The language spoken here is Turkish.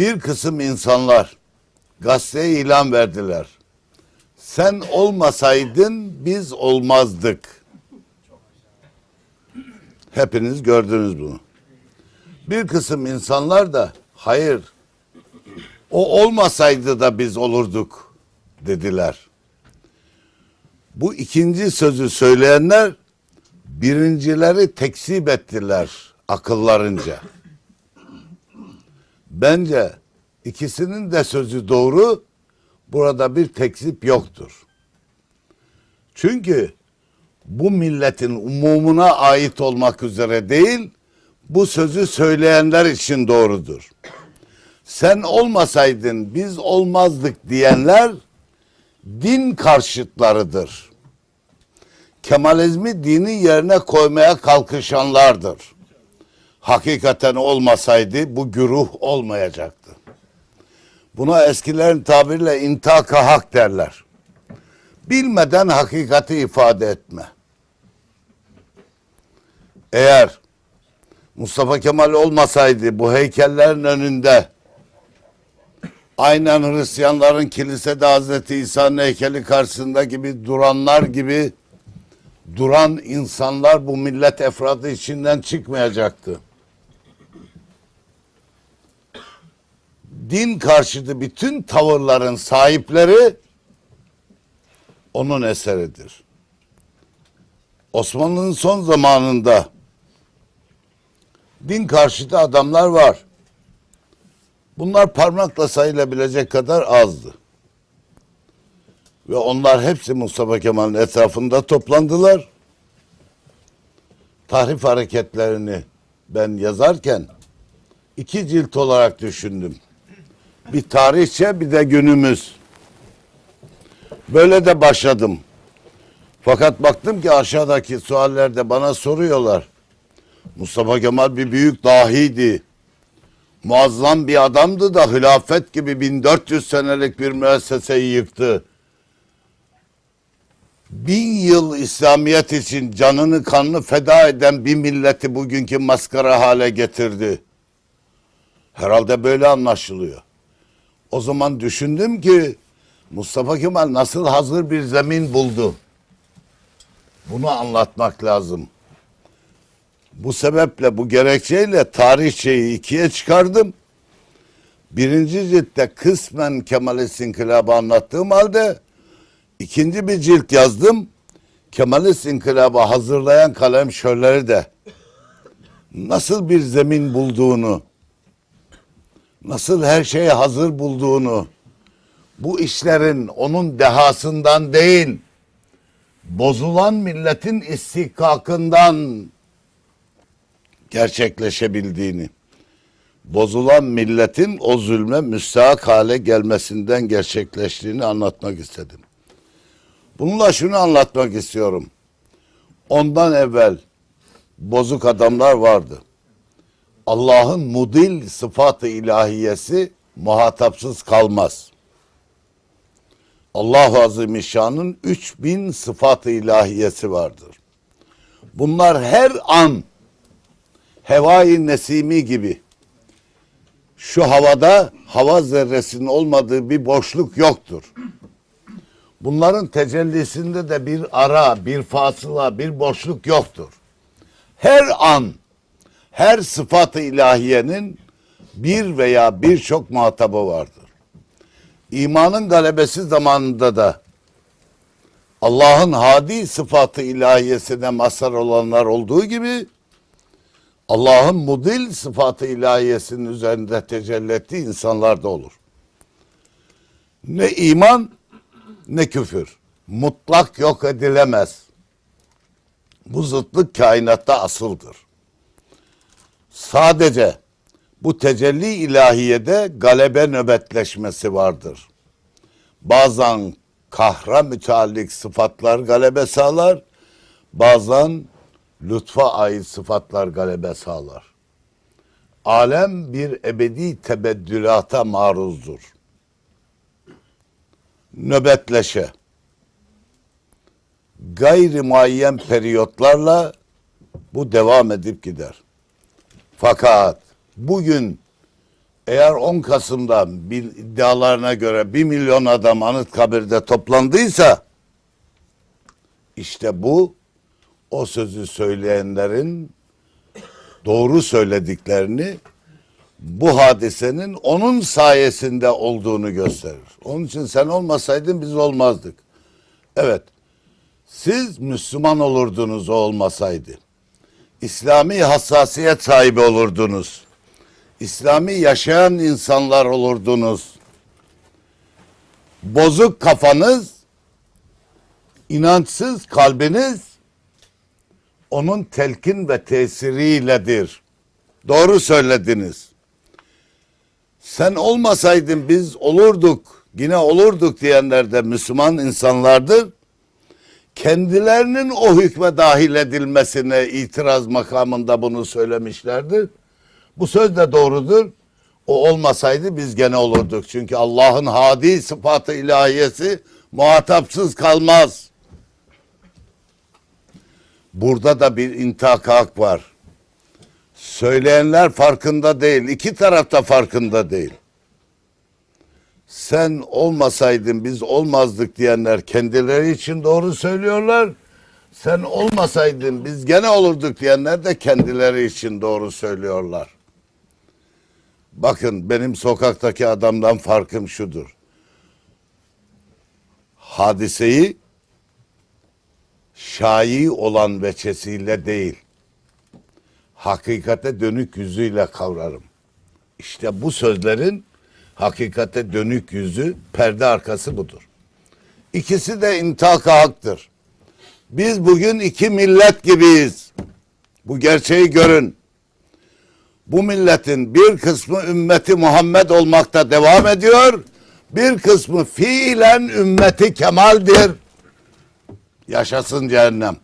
Bir kısım insanlar gazeteye ilan verdiler. Sen olmasaydın biz olmazdık. Hepiniz gördünüz bunu. Bir kısım insanlar da hayır o olmasaydı da biz olurduk dediler. Bu ikinci sözü söyleyenler birincileri tekzip ettiler akıllarınca. Bence ikisinin de sözü doğru. Burada bir tekzip yoktur. Çünkü bu milletin umumuna ait olmak üzere değil, bu sözü söyleyenler için doğrudur. Sen olmasaydın biz olmazdık diyenler din karşıtlarıdır. Kemalizmi dinin yerine koymaya kalkışanlardır. Hakikaten olmasaydı bu güruh olmayacaktı. Buna eskilerin tabiriyle intaka hak derler. Bilmeden hakikati ifade etme. Eğer Mustafa Kemal olmasaydı bu heykellerin önünde aynen Hristiyanların kilisede Hazreti İsa'nın heykeli karşısında gibi duranlar gibi duran insanlar bu millet efradı içinden çıkmayacaktı. Din karşıtı bütün tavırların sahipleri onun eseridir. Osmanlı'nın son zamanında din karşıtı adamlar var. Bunlar parmakla sayılabilecek kadar azdı. Ve onlar hepsi Mustafa Kemal'in etrafında toplandılar. Tahrif hareketlerini ben yazarken iki cilt olarak düşündüm. Bir tarihçe bir de günümüz. Böyle de başladım. Fakat baktım ki aşağıdaki suallerde bana soruyorlar. Mustafa Kemal bir büyük dahiydi. Muazzam bir adamdı da hilafet gibi 1400 senelik bir müesseseyi yıktı. Bin yıl İslamiyet için canını kanını feda eden bir milleti bugünkü maskara hale getirdi. Herhalde böyle anlaşılıyor. O zaman düşündüm ki Mustafa Kemal nasıl hazır bir zemin buldu? Bunu anlatmak lazım. Bu sebeple bu gerekçeyle tarihçeyi ikiye çıkardım. Birinci ciltte kısmen Kemalist İnkılabı anlattığım halde ikinci bir cilt yazdım. Kemalist İnkılabı hazırlayan kalemşörleri de nasıl bir zemin bulduğunu, nasıl her şeye hazır bulduğunu, bu işlerin onun dehasından değil, bozulan milletin istihkakından gerçekleşebildiğini, bozulan milletin o zulme müstahak hale gelmesinden gerçekleştiğini anlatmak istedim. Bununla şunu anlatmak istiyorum. Ondan evvel bozuk adamlar vardı. Allah'ın mudil sıfatı ilahiyesi muhatapsız kalmaz. Allah-u Azimüşşan'ın 3000 sıfatı ilahiyesi vardır. Bunlar her an hevai nesimi gibi şu havada hava zerresinin olmadığı bir boşluk yoktur. Bunların tecellisinde de bir ara, bir fasıla, bir boşluk yoktur. Her an, her sıfatı ilahiyenin bir veya birçok muhatabı vardır. İmanın galebesi zamanında da Allah'ın hadi sıfatı ilahiyesine mazhar olanlar olduğu gibi Allah'ın mudil sıfatı ilahiyesinin üzerinde tecelli ettiği insanlar da olur. Ne iman ne küfür. Mutlak yok edilemez. Bu zıtlık kainatta asıldır. Sadece bu tecelli ilahiyede galebe nöbetleşmesi vardır. Bazen kahra müteallik sıfatlar galebe sağlar, bazen lütfa ait sıfatlar galebe sağlar. Alem bir ebedi tebeddülata maruzdur. Nöbetleşe. Gayri muayyen periyotlarla bu devam edip gider. Fakat bugün Eğer 10 Kasım'da bir iddialarına göre 1 milyon adam Anıtkabir'de toplandıysa işte bu o sözü söyleyenlerin doğru söylediklerini bu hadisenin onun sayesinde olduğunu gösterir. Onun için sen olmasaydın biz olmazdık. Evet. Siz Müslüman olurdunuz o olmasaydı. İslami hassasiyet sahibi olurdunuz. İslami yaşayan insanlar olurdunuz. Bozuk kafanız, inançsız kalbiniz onun telkin ve tesiriyledir. Doğru söylediniz. Sen olmasaydın biz olurduk, yine olurduk diyenler de Müslüman insanlardır. Kendilerinin o hükme dahil edilmesine itiraz makamında bunu söylemişlerdir. Bu söz de doğrudur. O olmasaydı biz gene olurduk. Çünkü Allah'ın hadi sıfatı ilahiyesi muhatapsız kalmaz. Burada da bir intikak var. Söyleyenler farkında değil. İki taraf da farkında değil. Sen olmasaydın biz olmazdık diyenler kendileri için doğru söylüyorlar. Sen olmasaydın biz gene olurduk diyenler de kendileri için doğru söylüyorlar. Bakın benim sokaktaki adamdan farkım şudur. Hadiseyi şai olan veçesiyle değil, hakikate dönük yüzüyle kavrarım. İşte bu sözlerin hakikate dönük yüzü, perde arkası budur. İkisi de intaka haktır. Biz bugün iki millet gibiyiz. Bu gerçeği görün. Bu milletin bir kısmı ümmeti Muhammed olmakta devam ediyor. Bir kısmı fiilen ümmeti Kemal'dir. Yaşasın cehennem.